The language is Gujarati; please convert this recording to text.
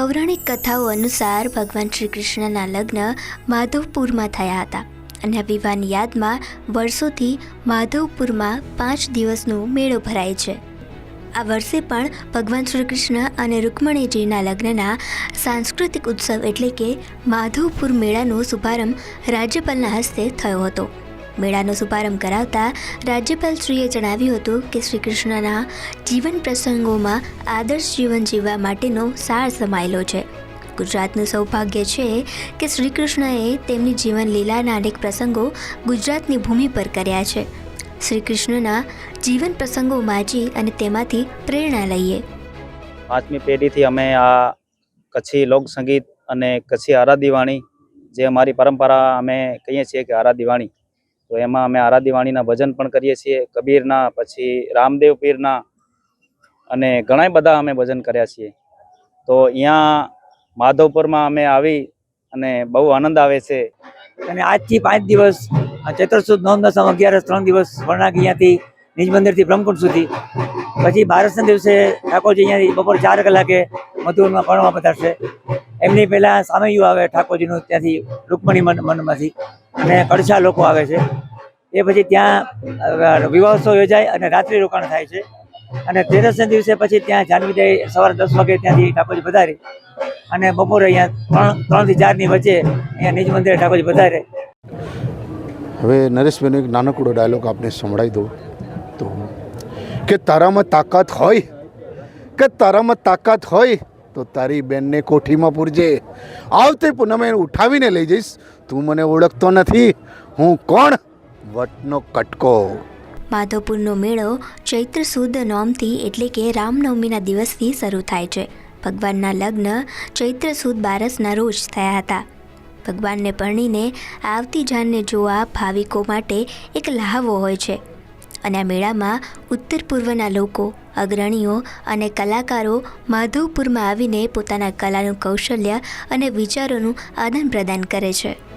પૌરાણિક કથાઓ અનુસાર ભગવાન શ્રી કૃષ્ણના લગ્ન માધવપુરમાં થયા હતા અને વિવાહની યાદમાં વર્ષોથી માધવપુરમાં પાંચ દિવસનો મેળો ભરાય છે. આ વર્ષે પણ ભગવાન શ્રી કૃષ્ણ અને રૂકમણીજીના લગ્નના સાંસ્કૃતિક ઉત્સવ એટલે કે માધવપુર મેળાનો શુભારંભ રાજ્યપાલના હસ્તે થયો હતો. મેળાનો શુભારંભ કરાવતા રાજ્યપાલશ્રીએ જણાવ્યું હતું કે શ્રી કૃષ્ણના જીવન પ્રસંગોમાં આદર્શ જીવન જીવવા માટેનો સાર સમાયેલો છે. ગુજરાતનું સૌભાગ્ય છે કે શ્રી કૃષ્ણએ તેમની જીવન લીલાના અનેક પ્રસંગો ગુજરાતની ભૂમિ પર કર્યા છે. શ્રી કૃષ્ણના જીવન પ્રસંગો વાંચી અને તેમાંથી પ્રેરણા લઈએ. પાંચમી પેઢીથી અમે આ કચ્છી લોક સંગીત અને કચ્છી આરાધીવાણી જે અમારી પરંપરા અમે કહીએ છીએ કે આરાધીવાણી તો એમાં અમે આરાધીવાણીના ભજન પણ કરીએ છીએ, કબીરના, પછી રામદેવ પીરના અને ઘણા બધા અમે ભજન કર્યા છીએ. તો અહીંયા માધવપુરમાં અમે આવી અને બહુ આનંદ આવે છે. અને આજથી પાંચ દિવસ, આ નવ અગિયાર દસમ, અગિયારસ, ત્રણ દિવસ વર્ણાક અહીંયાથી નિજ મંદિરથી બ્રહ્મકુંડ સુધી. પછી બારસના દિવસે ઠાકોરજી અહીંયાથી બપોર ચાર કલાકે મધુરમાં ભણવા પધારશે. એમની પહેલાં સામૈયું આવે ઠાકોરજીનું ત્યાંથી રૂકમણી મન, મનમાંથી. અને કડછા લોકો આવે છે. એ પછી ત્યાં વિવાહોત્સવ યોજાય અને રાત્રિ રોકાણ થાય છે. અને તેરસના દિવસે પછી ત્યાં જાનવી દે સવારે દસ વાગે ત્યાંથી ઠાકોરજી વધારે અને બપોરે અહીંયા ત્રણ, ત્રણથી ચારની વચ્ચે અહીંયા નિજ મંદિરે ઠાકોરજી પધારે. હવે નરેશભાઈનો એક નાનકડો ડાયલોગ આપને સંભળાવી દઉં તો, કે તારામાં તાકાત હોય, કે તારામાં તાકાત હોય તો તારી બેનને કોઠીમાં પૂરજે. આવતે પૂનમે ઉઠાવીને લઈ જઈશ. તું મને ઓળખતો નથી. હું કોણ? વટનો કટકો. માધવપુરનો મેળો ચૈત્ર સુદ નોમથી એટલે કે રામનવમીના દિવસથી શરૂ થાય છે. ભગવાનના લગ્ન ચૈત્ર સુદ બારસના રોજ થયા હતા. ભગવાનને પરણીને આવતી જાનને જોવા ભાવિકો માટે એક લહાવો હોય છે. અને આ મેળામાં ઉત્તર પૂર્વના લોકો, અગ્રણીઓ અને કલાકારો માધવપુરમાં આવીને પોતાના કલાનું કૌશલ્ય અને વિચારોનું આદાન પ્રદાન કરે છે.